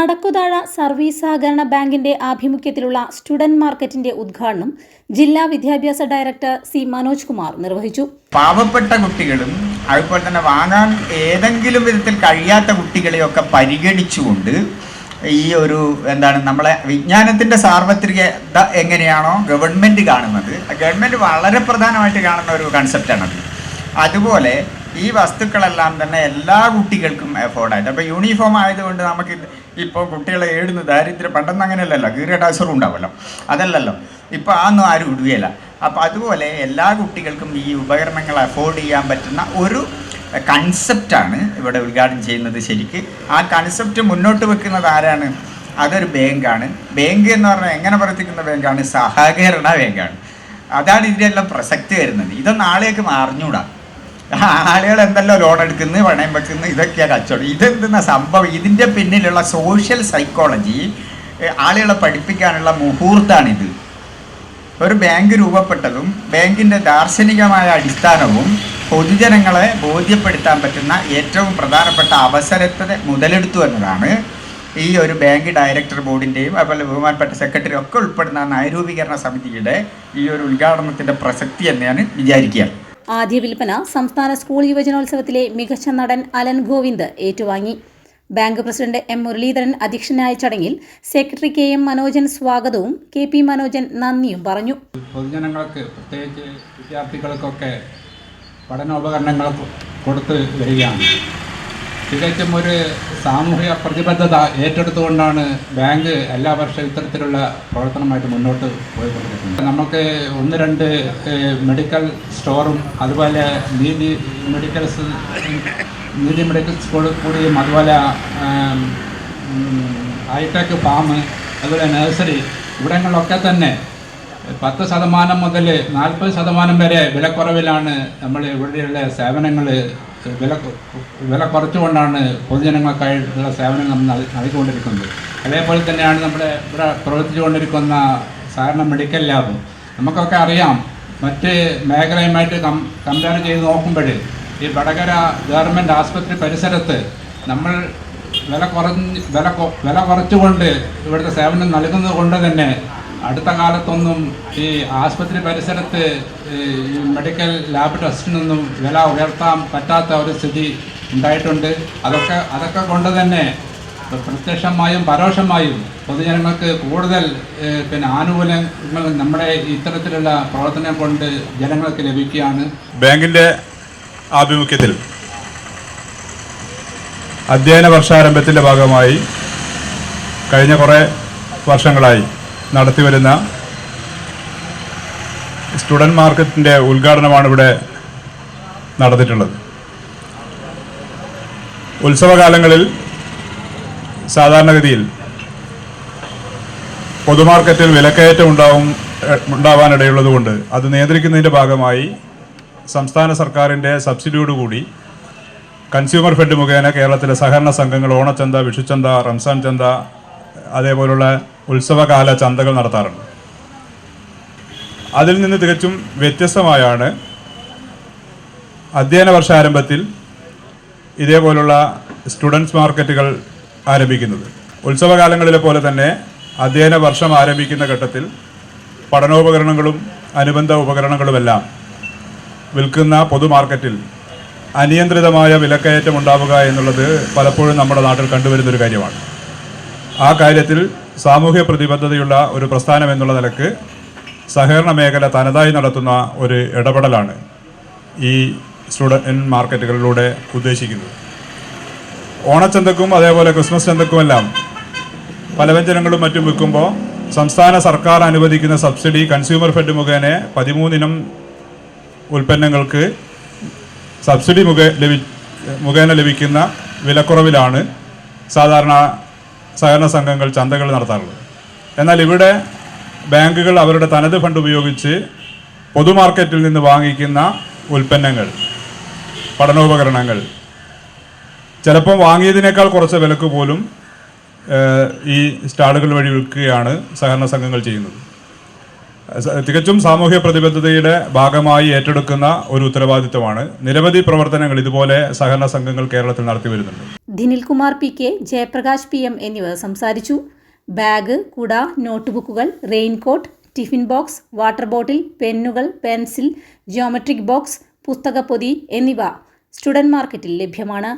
നടക്കുതാഴ service സഹകരണ ബാങ്കിന്റെ ആഭിമുഖ്യത്തിലുള്ള student മാർക്കറ്റിന്റെ ഉദ്ഘാടനം ജില്ലാ വിദ്യാഭ്യാസ ഡയറക്ടർ സി മനോജ് കുമാർ നിർവഹിച്ചു. പാവപ്പെട്ട കുട്ടികളും അതുപോലെ തന്നെ വാങ്ങാൻ ഏതെങ്കിലും വിധത്തിൽ കഴിയാത്ത കുട്ടികളെയൊക്കെ പരിഗണിച്ചുകൊണ്ട് ഈ ഒരു എന്താണ് നമ്മളെ വിജ്ഞാനത്തിന്റെ സാർവത്രികത എങ്ങനെയാണോ ഗവൺമെന്റ് കാണുന്നത്. ഗവൺമെന്റ് വളരെ പ്രധാനമായിട്ട് കാണുന്ന ഒരു കൺസെപ്റ്റാണത് അതുപോലെ ഈ വസ്തുക്കളെല്ലാം തന്നെ എല്ലാ കുട്ടികൾക്കും അഫോർഡായിട്ട് അപ്പോൾ യൂണിഫോം ആയതുകൊണ്ട് നമുക്ക് ഇപ്പോൾ കുട്ടികളെ ഏഴുന്ന ദാരിദ്ര്യം പണ്ടെന്ന് അങ്ങനെയല്ലല്ലോ. കീറിയ ഉണ്ടാവല്ലോ. അതല്ലല്ലോ. ഇപ്പോൾ ആന്നും ആരും ഇടുകയില്ല. അപ്പോൾ അതുപോലെ എല്ലാ കുട്ടികൾക്കും ഈ ഉപകരണങ്ങൾ അഫോർഡ് ചെയ്യാൻ പറ്റുന്ന ഒരു കൺസെപ്റ്റാണ് ഇവിടെ ഉദ്ഘാടനം ചെയ്യുന്നത് ശരിക്ക്. ആ കൺസെപ്റ്റ് മുന്നോട്ട് വെക്കുന്നത് ആരാണ്? അതൊരു ബാങ്കാണ് ബാങ്ക് എന്ന് പറഞ്ഞാൽ എങ്ങനെ പ്രവർത്തിക്കുന്ന ബാങ്കാണ് സഹകരണ ബാങ്കാണ് അതാണ് ഇതിനെല്ലാം പ്രസക്തി വരുന്നത്. ഇതൊന്നും ആളെയൊക്കെ ആളുകൾ എന്തല്ലോ ലോൺ എടുക്കുന്നു പണയം വെക്കുന്നു ഇതൊക്കെയാണ് കച്ചവടം. ഇതെന്തെന്ന സംഭവം? ഇതിന്റെ പിന്നിലുള്ള സോഷ്യൽ സൈക്കോളജി ആളുകളെ പഠിപ്പിക്കാനുള്ള മുഹൂർത്താണിത്. ഒരു ബാങ്ക് രൂപപ്പെട്ടതും ബാങ്കിന്റെ ദാർശനികമായ അടിസ്ഥാനവും പൊതുജനങ്ങളെ ബോധ്യപ്പെടുത്താൻ പറ്റുന്ന ഏറ്റവും പ്രധാനപ്പെട്ട അവസരത്തെ മുതലെടുത്തു എന്നതാണ് ഈ ഒരു ബാങ്ക് ഡയറക്ടർ ബോർഡിന്റെയും അതുപോലെ ബഹുമാനപ്പെട്ട സെക്രട്ടറി ഒക്കെ ഉൾപ്പെടുന്ന നയരൂപീകരണ സമിതിയുടെ ഈ ഒരു ഉദ്ഘാടനത്തിന്റെ പ്രസക്തി ഞാൻ വിചാരിക്കുക. ആദ്യ വിൽപ്പന സംസ്ഥാന സ്കൂൾ യുവജനോത്സവത്തിലെ മികച്ച നടൻ അലൻ ഗോവിന്ദ് ഏറ്റുവാങ്ങി. ബാങ്ക് പ്രസിഡന്റ് എം മുരളീധരൻ അധ്യക്ഷനായ ചടങ്ങിൽ സെക്രട്ടറി കെ എം മനോജൻ സ്വാഗതവും കെ പി മനോജൻ നന്ദിയും പറഞ്ഞു. പൊതുജനങ്ങൾക്ക് പ്രത്യേകിച്ച് വിദ്യാർത്ഥികൾക്കൊക്കെ പഠനോപകരണങ്ങൾ കൊടുത്തു വരികയാണ്. തികച്ചും ഒരു സാമൂഹിക പ്രതിബദ്ധത ഏറ്റെടുത്തുകൊണ്ടാണ് ബാങ്ക് എല്ലാ വർഷവും ഇത്തരത്തിലുള്ള പ്രവർത്തനമായിട്ട് മുന്നോട്ട് പോയിക്കൊണ്ടിരിക്കുന്നത്. നമുക്ക് ഒന്ന് രണ്ട് മെഡിക്കൽ സ്റ്റോറും അതുപോലെ നീതി മെഡിക്കൽ നീതി മെഡിക്കൽ സ്കൂൾ കൂടിയും അതുപോലെ ഹൈടെക് ഫാം അതുപോലെ നഴ്സറി ഇവിടങ്ങളിലൊക്കെ തന്നെ പത്ത് ശതമാനം മുതൽ നാൽപ്പത് ശതമാനം വരെ വിലക്കുറവിലാണ് നമ്മൾ ഇവിടെയുള്ള സേവനങ്ങൾ വില വില കുറച്ചുകൊണ്ടാണ് പൊതുജനങ്ങൾക്കായിട്ടുള്ള സേവനങ്ങൾ നമ്മൾ നൽ- നൽകിക്കൊണ്ടിരിക്കുന്നത് അതേപോലെ തന്നെയാണ് നമ്മുടെ ഇവിടെ പ്രവർത്തിച്ചുകൊണ്ടിരിക്കുന്ന സാധാരണ മെഡിക്കൽ ലാബും. നമുക്കൊക്കെ അറിയാം മറ്റ് മേഖലയുമായിട്ട് കം കമ്പയർ ചെയ്ത് നോക്കുമ്പോൾ ഈ വടകര ഗവൺമെന്റ് ആസ്പത്രി പരിസരത്ത് നമ്മൾ വില കുറഞ്ഞ് വില വില കുറച്ചുകൊണ്ട് ഇവിടുത്തെ സേവനം നൽകുന്നത് കൊണ്ട് തന്നെ അടുത്ത കാലത്തൊന്നും ഈ ആശുപത്രി പരിസരത്ത് ഈ മെഡിക്കൽ ലാബ് ടെസ്റ്റിനൊന്നും വില ഉയർത്താൻ പറ്റാത്ത ഒരു സ്ഥിതി ഉണ്ടായിട്ടുണ്ട്. അതൊക്കെ അതൊക്കെ കൊണ്ട് തന്നെ പ്രത്യക്ഷമായും പരോക്ഷമായും പൊതുജനങ്ങൾക്ക് കൂടുതൽ പിന്നെ ആനുകൂല്യങ്ങൾ നമ്മുടെ ഇത്തരത്തിലുള്ള പ്രവർത്തനം കൊണ്ട് ജനങ്ങൾക്ക് ലഭിക്കുകയാണ്. ബാങ്കിന്റെ ആഭിമുഖ്യത്തിൽ അധ്യയന വർഷാരംഭത്തിന്റെ ഭാഗമായി കഴിഞ്ഞ കുറേ വർഷങ്ങളായി നടത്തിവരുന്ന സ്റ്റുഡന്റ് മാർക്കറ്റിന്റെ ഉദ്ഘാടനമാണ് ഇവിടെ നടന്നിട്ടുള്ളത്. ഉത്സവകാലങ്ങളിൽ സാധാരണഗതിയിൽ പൊതുമാർക്കറ്റിൽ വിലക്കയറ്റം ഉണ്ടാവും ഉണ്ടാവാനിടയുള്ളതുകൊണ്ട് അത് നിയന്ത്രിക്കുന്നതിന്റെ ഭാഗമായി സംസ്ഥാന സർക്കാരിന്റെ സബ്സിഡിയോടുകൂടി കൺസ്യൂമർ ഫെഡ് മുഖേന കേരളത്തിലെ സഹകരണ സംഘങ്ങൾ ഓണച്ചന്ത വിഷുച്ചന്ത റംസാൻ ചന്ത അതേപോലുള്ള ഉത്സവകാല ചന്തകൾ നടത്താറുണ്ട്. അതിൽ നിന്ന് തികച്ചും വ്യത്യസ്തമായാണ് അധ്യയന വർഷാരംഭത്തിൽ ഇതേപോലുള്ള സ്റ്റുഡൻസ് മാർക്കറ്റുകൾ ആരംഭിക്കുന്നത്. ഉത്സവകാലങ്ങളിലെ പോലെ തന്നെ അധ്യയന വർഷം ആരംഭിക്കുന്ന ഘട്ടത്തിൽ പഠനോപകരണങ്ങളും അനുബന്ധ ഉപകരണങ്ങളുമെല്ലാം വിൽക്കുന്ന പൊതുമാർക്കറ്റിൽ അനിയന്ത്രിതമായ വിലക്കയറ്റം ഉണ്ടാവുക എന്നുള്ളത് പലപ്പോഴും നമ്മുടെ നാട്ടിൽ കണ്ടുവരുന്നൊരു കാര്യമാണ്. ആ കാര്യത്തിൽ സാമൂഹ്യ പ്രതിബദ്ധതയുള്ള ഒരു പ്രസ്ഥാനം എന്നുള്ള നിലയ്ക്ക് സഹകരണ മേഖല തനതായി നടത്തുന്ന ഒരു ഇടപെടലാണ് ഈ സ്റ്റുഡന്റ് മാർക്കറ്റുകളിലൂടെ ഉദ്ദേശിക്കുന്നത്. ഓണച്ചന്തക്കും അതേപോലെ ക്രിസ്മസ് ചന്തക്കുമെല്ലാം പലവ്യഞ്ജനങ്ങളും മറ്റും വിൽക്കുമ്പോൾ സംസ്ഥാന സർക്കാർ അനുവദിക്കുന്ന സബ്സിഡി കൺസ്യൂമർ ഫെഡ് മുഖേന പതിമൂന്നിനം ഉൽപ്പന്നങ്ങൾക്ക് സബ്സിഡി മുഖേ ലഭി മുഖേന ലഭിക്കുന്ന വിലക്കുറവിലാണ് സാധാരണ സഹകരണ സംഘങ്ങൾ ചന്തകൾ നടത്താറുള്ളത് എന്നാൽ ഇവിടെ ബാങ്കുകൾ അവരുടെ തനത് ഫണ്ട് ഉപയോഗിച്ച് പൊതുമാർക്കറ്റിൽ നിന്ന് വാങ്ങിക്കുന്ന ഉൽപ്പന്നങ്ങൾ പഠനോപകരണങ്ങൾ ചിലപ്പോൾ വാങ്ങിയതിനേക്കാൾ കുറച്ച് വിലക്ക് പോലും ഈ സ്റ്റാളുകൾ വഴി വിൽക്കുകയാണ് സഹകരണ സംഘങ്ങൾ ചെയ്യുന്നത്. തികച്ചും സാമൂഹ്യ പ്രതിബദ്ധതയുടെ ഭാഗമായി ഏറ്റെടുക്കുന്ന ഒരു ഉത്തരവാദിത്തമാണ് നിരവധി പ്രവർത്തനങ്ങൾ ഇതുപോലെ സഹകരണ സംഘങ്ങൾ കേരളത്തിൽ നടത്തി വരുന്നുണ്ട്. Dhinilkumar P K Jayaprakash P M എന്നിവർ സംസാരിച്ചു. ബാഗ് കുട നോട്ട്ബുക്കുകൾ raincoat tiffin box water bottle പെന്നുകൾ pencil geometric box പുസ്തകപ്പൊതി എന്നിവ സ്റ്റുഡന്റ് മാർക്കറ്റിൽ ലഭ്യമാണ്.